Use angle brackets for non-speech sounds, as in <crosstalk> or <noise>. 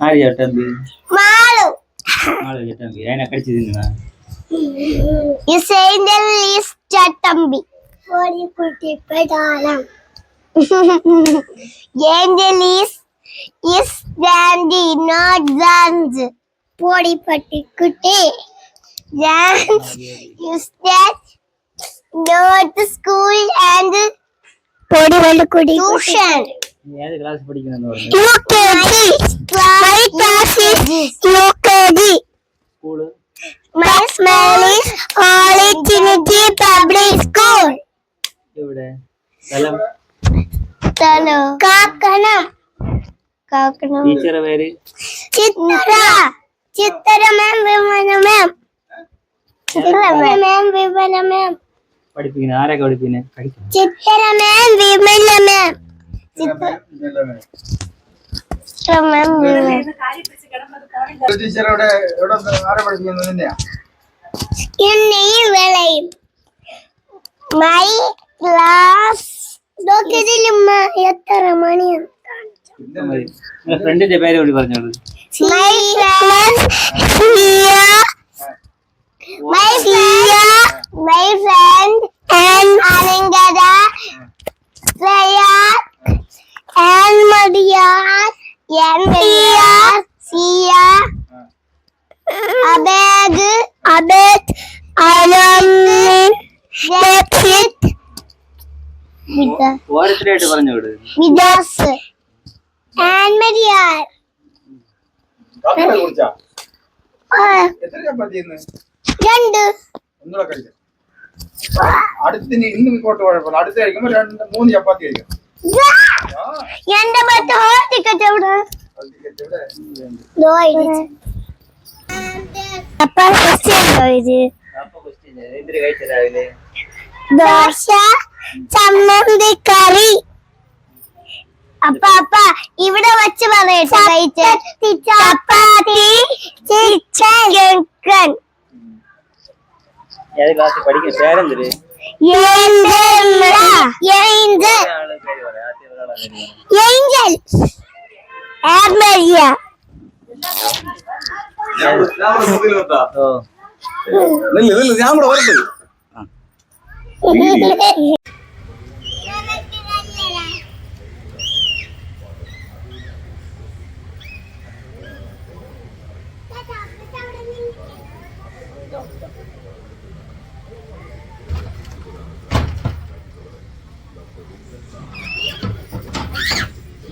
ஆடி எட்டம்பி mall mall எட்டம்பி ஏனா கடிச்சு தின்னுவா இஸ் ஏஞ்சல் இஸ் சட்டம்பி ஓடி குட்டி பைடாலம் ஏஞ்சல் இஸ் இஸ் ஜாண்டி நாட் ஜான்ஸ் போடி பட்டி குட்டி. ஜான்ஸ் ஸ்கூல் அண்ட் பொடி class is UKG. School Trinity School. എവിടെ? സ്ഥലം? Hello. കാക്കണം കാക്കണം ടീച്ചറെ പേര്? ചിത്ര ചിത്ര മാം വിമല മാം ചിത്ര മാം വിമല മാം പഠിപ്പിക്കുന്നത് ആരൊക്കെ പഠിപ്പിക്കുന്നത് ചിത്ര മാം വിമല മാം ടീച്ചർ എവിടെ എവിടെ ആരെ പഠിപ്പിക്കുന്നത് വിളയും മൈ ക്ലാസ് എത്ര മണിയാണ്? ഫ്രണ്ടിന്റെ പേര് കൂടി പറഞ്ഞോളൂ. അബേഗ് കഴിക്കാം. അടുത്തിന് ഇന്ന് ഇങ്ങോട്ട് കുഴപ്പമില്ല. അടുത്ത് കഴിക്കുമ്പോ രണ്ട് മൂന്ന് ചപ്പാത്തി കഴിക്കാം. എന്റെ പത്ത് ഹോൾ ടിക്കറ്റ് എവിടെ. അപ്പൊ ക്വസ്റ്റ്യൻ ഇത് കഴിച്ച രാവിലെ ദോശ ചമ്മന്തി കറി. അപ്പ അപ്പ ഇവിടെ വെച്ച് പറയട്ടെ ചപ്പാത്തി ചിക്കൻ ഏത് ക്ലാസ്സിൽ പഠിക്കുന്ന പേരെന്തിര്? ഏഞ്ചൽ ഒരാൾ ഏഞ്ചൽ ആർമരിയ ഞാൻ കൂടെ വരട്ടെ <laughs>